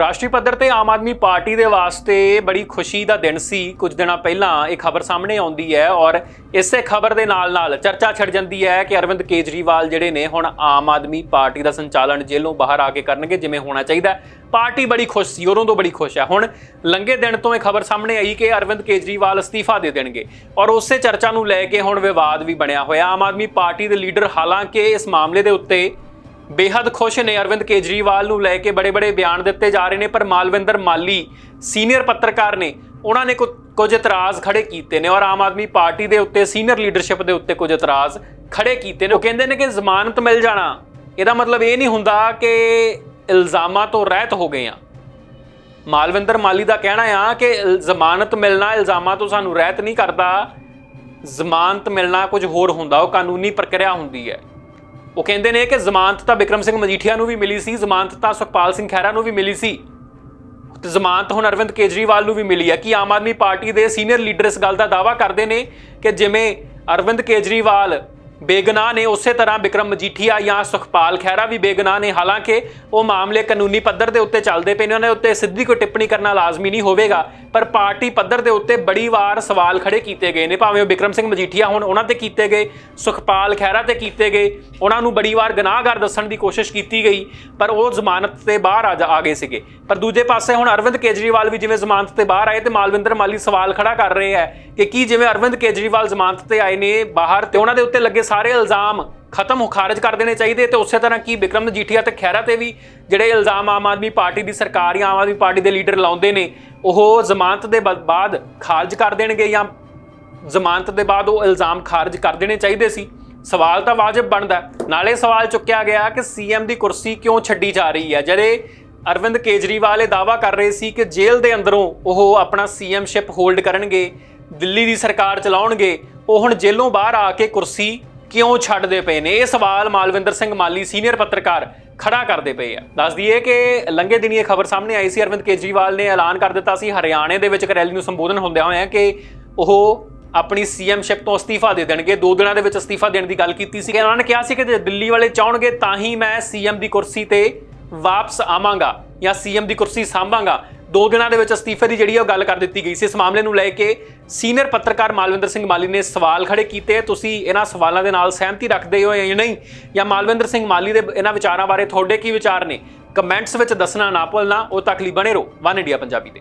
ਰਾਸ਼ਟਰੀ ਪੱਧਰ ਤੇ ਆਮ ਆਦਮੀ ਪਾਰਟੀ ਦੇ ਵਾਸਤੇ ਬੜੀ ਖੁਸ਼ੀ ਦਾ ਦਿਨ ਸੀ। ਕੁਝ ਦਿਨਾਂ ਪਹਿਲਾਂ ਇਹ ਖਬਰ ਸਾਹਮਣੇ ਆਉਂਦੀ ਹੈ ਔਰ ਇਸੇ ਖਬਰ ਦੇ ਨਾਲ-ਨਾਲ ਚਰਚਾ ਛਿੜ ਜਾਂਦੀ ਹੈ ਕਿ ਅਰਵਿੰਦ ਕੇਜਰੀਵਾਲ ਜਿਹੜੇ ਨੇ ਹੁਣ ਆਮ ਆਦਮੀ ਪਾਰਟੀ ਦਾ ਸੰਚਾਲਨ ਜੇਲ੍ਹੋਂ ਬਾਹਰ ਆ ਕੇ ਕਰਨਗੇ, ਜਿਵੇਂ ਹੋਣਾ ਚਾਹੀਦਾ ਪਾਰਟੀ ਬੜੀ ਖੁਸ਼ ਸੀ, ਉਦੋਂ ਤੋਂ ਬੜੀ ਖੁਸ਼ ਹੈ। ਹੁਣ ਲੰਗੇ ਦਿਨ ਤੋਂ ਇਹ ਖਬਰ ਸਾਹਮਣੇ ਆਈ ਕਿ ਅਰਵਿੰਦ ਕੇਜਰੀਵਾਲ ਅਸਤੀਫਾ ਦੇ ਦੇਣਗੇ ਔਰ ਉਸੇ ਚਰਚਾ ਨੂੰ ਲੈ ਕੇ ਹੁਣ ਵਿਵਾਦ ਵੀ ਬਣਿਆ ਹੋਇਆ। ਆਮ ਆਦਮੀ ਪਾਰਟੀ ਦੇ ਲੀਡਰ ਹਾਲਾਂਕਿ ਇਸ ਮਾਮਲੇ ਦੇ ਉੱਤੇ ਬੇहद ਖੁਸ਼ ਨੇ ਅਰਵਿੰਦ ਕੇਜਰੀਵਾਲ ਨੂੰ ਲੈ ਕੇ ਬੜੇ-ਬੜੇ ਬਿਆਨ ਦਿੱਤੇ ਜਾ ਰਹੇ ਨੇ, ਪਰ ਮਾਲਵਿੰਦਰ ਮਾਲੀ, ਸੀਨੀਅਰ ਪੱਤਰਕਾਰ ਨੇ, ਉਹਨਾਂ ਨੇ ਕੁ- ਕੁਝ ਇਤਰਾਜ਼ ਖੜੇ ਕੀਤੇ ਨੇ ਔਰ ਆਮ ਆਦਮੀ ਪਾਰਟੀ ਦੇ ਉੱਤੇ, ਸੀਨੀਅਰ ਲੀਡਰਸ਼ਿਪ ਦੇ ਉੱਤੇ ਕੁਝ ਇਤਰਾਜ਼ ਖੜੇ ਕੀਤੇ ਨੇ। ਉਹ ਕਹਿੰਦੇ ਨੇ ਕਿ ਜ਼ਮਾਨਤ ਮਿਲ ਜਾਣਾ, ਇਹਦਾ ਮਤਲਬ ਇਹ ਨਹੀਂ ਹੁੰਦਾ ਕਿ ਇਲਜ਼ਾਮਾਂ ਤੋਂ ਰਹਿਤ ਹੋ ਗਏ ਆ ਮਾਲਵਿੰਦਰ ਮਾਲੀ ਦਾ ਕਹਿਣਾ ਆ ਕਿ ਜ਼ਮਾਨਤ ਮਿਲਣਾ ਇਲਜ਼ਾਮਾਂ ਤੋਂ ਸਾਨੂੰ ਰਹਿਤ ਨਹੀਂ ਕਰਦਾ, ਜ਼ਮਾਨਤ ਮਿਲਣਾ ਕੁਝ ਹੋਰ ਹੁੰਦਾ, ਉਹ ਕਾਨੂੰਨੀ ਪ੍ਰਕਿਰਿਆ ਹੁੰਦੀ ਹੈ। ਉਹ ਕਹਿੰਦੇ ਨੇ ਕਿ ਜ਼ਮਾਨਤ ਤਾਂ ਵਿਕਰਮ ਸਿੰਘ ਮਜੀਠੀਆ ਨੂੰ ਵੀ ਮਿਲੀ ਸੀ, ਜ਼ਮਾਨਤ ਤਾਂ ਸੁਖਪਾਲ ਸਿੰਘ ਖਹਿਰਾ ਨੂੰ ਵੀ ਮਿਲੀ ਸੀ। ਤੇ ਜ਼ਮਾਨਤ ਹੁਣ ਅਰਵਿੰਦ ਕੇਜਰੀਵਾਲ ਨੂੰ ਵੀ ਮਿਲੀ ਹੈ ਕਿ ਆਮ ਆਦਮੀ ਪਾਰਟੀ ਦੇ ਸੀਨੀਅਰ ਲੀਡਰ ਇਸ ਗੱਲ ਦਾ ਦਾਅਵਾ ਕਰਦੇ ਨੇ ਕਿ ਜਿਵੇਂ ਅਰਵਿੰਦ ਕੇਜਰੀਵਾਲ ਬੇਗਨਾਹ ਨੇ ਉਸੇ ਤਰ੍ਹਾਂ ਵਿਕਰਮ ਮਜੀਠੀਆ ਜਾਂ ਸੁਖਪਾਲ ਖਹਿਰਾ ਵੀ ਬੇਗਨਾਹ ਨੇ। ਹਾਲਾਂਕਿ ਉਹ ਮਾਮਲੇ ਕਾਨੂੰਨੀ ਪੱਧਰ ਦੇ ਉੱਤੇ ਚੱਲਦੇ ਪਏ ਨੇ। ਉਹਨਾਂ ਦੇ ਉੱਤੇ ਸਿੱਧੀ ਕੋਈ ਟਿੱਪਣੀ ਕਰਨਾ ਲਾਜ਼ਮੀ ਨਹੀਂ ਹੋਵੇਗਾ, ਪਰ ਪਾਰਟੀ ਪੱਧਰ ਦੇ ਉੱਤੇ ਬੜੀ ਵਾਰ ਸਵਾਲ ਖੜੇ ਕੀਤੇ ਗਏ ਨੇ। ਭਾਵੇਂ ਉਹ ਵਿਕਰਮ ਸਿੰਘ ਮਜੀਠੀਆ ਹੁਣ, ਉਹਨਾਂ ਤੇ ਕੀਤੇ ਗਏ, ਸੁਖਪਾਲ ਖਹਿਰਾ ਤੇ ਕੀਤੇ ਗਏ, ਉਹਨਾਂ ਨੂੰ ਬੜੀ ਵਾਰ ਗੁਨਾਹਗਾਰ ਦੱਸਣ ਦੀ ਕੋਸ਼ਿਸ਼ ਕੀਤੀ ਗਈ, ਪਰ ਉਹ ਜ਼ਮਾਨਤ ਤੇ ਬਾਹਰ ਆ ਜਾ- ਆ ਗਏ ਸੀਗੇ। ਪਰ ਦੂਜੇ ਪਾਸੇ ਹੁਣ ਅਰਵਿੰਦ ਕੇਜਰੀਵਾਲ ਵੀ ਜਿਵੇਂ ਜ਼ਮਾਨਤ ਤੇ ਬਾਹਰ ਆਏ ਤੇ ਮਾਲਵਿੰਦਰ ਮਾਲੀ ਸਵਾਲ ਖੜਾ ਕਰ ਰਹੇ ਹੈ ਕਿ ਕੀ ਜਿਵੇਂ ਅਰਵਿੰਦ ਕੇਜਰੀਵਾਲ ਜ਼ਮਾਨਤ ਤੇ ਆਏ ਨੇ ਬਾਹਰ ਤੇ ਉਹਨਾਂ ਦੇ ਉੱਤੇ ਲੱਗੇ ਸਾਰੇ ਇਲਜ਼ਾਮ ਖਤਮ ਹੋ ਖਾਰਜ ਕਰ ਦੇਣੇ ਚਾਹੀਦੇ ਤੇ ਉਸੇ ਤਰ੍ਹਾਂ ਕੀ ਵਿਕਰਮ ਮਜੀਠੀਆ ਤੇ ਖਹਿਰਾ ਤੇ ਵੀ ਜਿਹੜੇ ਇਲਜ਼ਾਮ ਆਮ ਆਦਮੀ ਪਾਰਟੀ ਦੀ ਸਰਕਾਰ ਜਾਂ ਆਮ ਆਦਮੀ ਪਾਰਟੀ ਦੇ ਲੀਡਰ ਲਾਉਂਦੇ ਨੇ, ਉਹ ਜ਼ਮਾਨਤ ਦੇ ਬਾ- ਬਾਅਦ ਖਾਰਜ ਕਰ ਦੇਣਗੇ ਜਾਂ ਜ਼ਮਾਨਤ ਦੇ ਬਾਅਦ ਉਹ ਇਲਜ਼ਾਮ ਖਾਰਜ ਕਰ ਦੇਣੇ ਚਾਹੀਦੇ ਸੀ? ਸਵਾਲ ਤਾਂ ਵਾਜਬ ਬਣਦਾ ਨਾਲੇ ਸਵਾਲ ਚੁੱਕਿਆ ਗਿਆ ਕਿ ਸੀਐਮ ਦੀ ਕੁਰਸੀ ਕਿਉਂ ਛੱਡੀ ਜਾ ਰਹੀ ਹੈ? ਜਿਹੜੇ ਅਰਵਿੰਦ ਕੇਜਰੀਵਾਲ ਇਹ ਦਾਵਾ ਕਰ ਰਹੇ ਸੀ ਕਿ ਜੇਲ੍ਹ ਦੇ ਅੰਦਰੋਂ ਉਹ ਆਪਣਾ ਸੀਐਮਸ਼ਿਪ ਹੋਲਡ ਕਰਨਗੇ, ਦਿੱਲੀ ਦੀ ਸਰਕਾਰ ਚਲਾਉਣਗੇ, ਉਹ ਹੁਣ ਜੇਲ੍ਹੋਂ ਬਾਹਰ ਆ ਕੇ ਕੁਰਸੀ ਕਿਉਂ ਛੱਡਦੇ ਪਏ ਨੇ? ਇਹ ਸਵਾਲ ਮਾਲਵਿੰਦਰ ਸਿੰਘ ਮਾਲੀ ਸੀਨੀਅਰ ਪੱਤਰਕਾਰ ਖੜਾ ਕਰਦੇ ਪਏ ਆ। ਦੱਸ ਦਈਏ ਕਿ ਲੰਘੇ ਦਿਨੀ ਇਹ ਖਬਰ ਸਾਹਮਣੇ ਆਈ ਸੀ। ਅਰਵਿੰਦ ਕੇਜਰੀਵਾਲ ਨੇ ਐਲਾਨ ਕਰ ਦਿੱਤਾ ਸੀ ਹਰਿਆਣੇ ਦੇ ਵਿੱਚ ਇੱਕ ਰੈਲੀ ਨੂੰ ਸੰਬੋਧਨ ਹੁੰਦਿਆਂ ਹੋਇਆਂ ਕਿ ਉਹ ਆਪਣੀ ਸੀਐਮਸ਼ਿਪ ਤੋਂ ਅਸਤੀਫਾ ਦੇ ਦੇਣਗੇ। ਦੋ ਦਿਨਾਂ ਦੇ ਵਿੱਚ ਅਸਤੀਫਾ ਦੇਣ ਦੀ ਗੱਲ ਕੀਤੀ ਸੀ। ਉਹਨਾਂ ਨੇ ਕਿਹਾ ਸੀ ਕਿ ਜੇ ਦਿੱਲੀ ਵਾਲੇ ਚਾਹਣਗੇ ਤਾਂ ਹੀ ਮੈਂ ਸੀਐਮ ਦੀ ਕੁਰਸੀ ਤੇ ਵਾਪਸ ਆਵਾਂਗਾ ਜਾਂ ਸੀਐਮ ਦੀ ਕੁਰਸੀ ਸੰਭਾਂਗਾ। ਦੋ ਦਿਨਾਂ ਦੇ ਵਿੱਚ ਅਸਤੀਫੇ ਦੀ ਜਿਹੜੀ ਉਹ ਗੱਲ ਕਰ ਦਿੱਤੀ ਗਈ ਸੀ। ਇਸ ਮਾਮਲੇ ਨੂੰ ਲੈ ਕੇ ਸੀਨੀਅਰ ਪੱਤਰਕਾਰ ਮਾਲਵਿੰਦਰ ਸਿੰਘ ਮਾਲੀ ਨੇ ਸਵਾਲ ਖੜੇ ਕੀਤੇ। ਤੁਸੀਂ ਇਹਨਾਂ ਸਵਾਲਾਂ ਦੇ ਨਾਲ ਸਹਿਮਤੀ ਰੱਖਦੇ ਹੋ ਜਾਂ ਨਹੀਂ? ਜਾਂ ਮਾਲਵਿੰਦਰ ਸਿੰਘ ਮਾਲੀ ਦੇ ਇਹਨਾਂ ਵਿਚਾਰਾਂ ਬਾਰੇ ਤੁਹਾਡੇ ਕੀ ਵਿਚਾਰ ਨੇ? ਕਮੈਂਟਸ ਵਿੱਚ ਦੱਸਣਾ ਨਾ ਭੁੱਲਣਾ। ਉਹ ਤੱਕ ਲਈ ਬਣੇ ਰਹੋ। ਵਨ ਇੰਡੀਆ ਪੰਜਾਬੀ ਦੇ